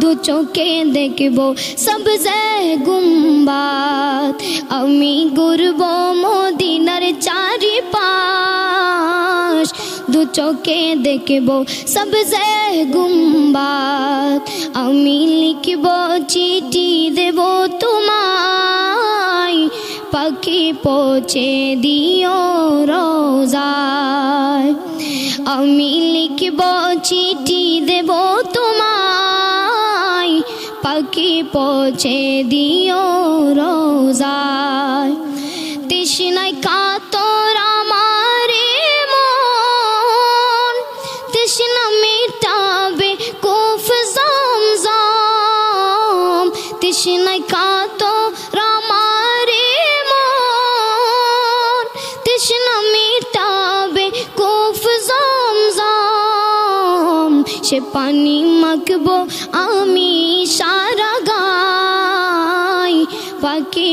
দু চোখে দেখব সবজে গুম্বাদ আমি ঘুরব মদিনার চারি পাশ দু চোখে দেখব সবজে গুম্বাদ আমি লিখব চিঠি দেব তোমায় পাখি পৌঁছে দিও রোজায় আমি লিখব চিঠি দেব তোমায় পৌঁছে দিও রোজায়। তৃষ্ণায় কাতর আমারে মন। তৃষ্ণা মিটাবে কুফ জমজম। তৃষ্ণায় কাতর আমারে মন। তৃষ্ণা মিটাবে কুফ জমজম। সে পানি মাখবো আমি সারা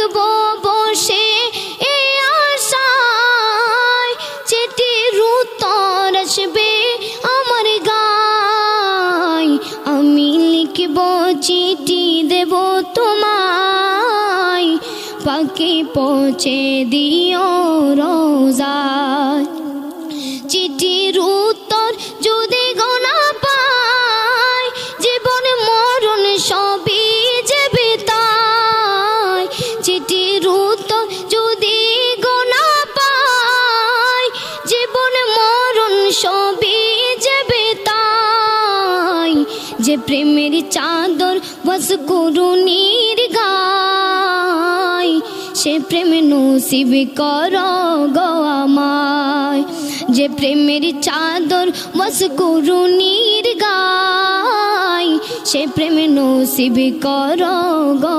তাকব বসে এ আশায়। চিঠির উত্তর আসবে আমার গায়। আমি লিখব, চিঠি দেব তোমায়। পাকে পৌঁছে দিও রোজায় চিঠির উত্তর যদি গোনা পায় জীবন মরণ সবই যে বিতায় যে প্রেমের চাদর বস করুণীর গায়, সে প্রেম নসিব কর গো যে প্রেমের চাদর বস করুণীর গায়, সে প্রেম নসিব কর গো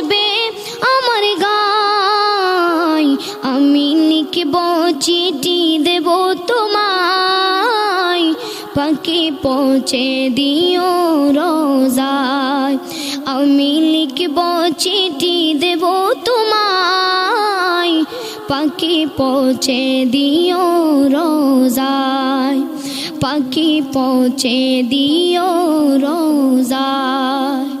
আসবে আমার গায় আমি লিখব চিঠি দেব তোমায়। পাখি পৌঁছে দিও রোজায়। আমি লিখব চিঠি দেব তোমায়। পাখি পৌঁছে দিও রোজায়। পাখি পৌঁছে দিও রোজায়।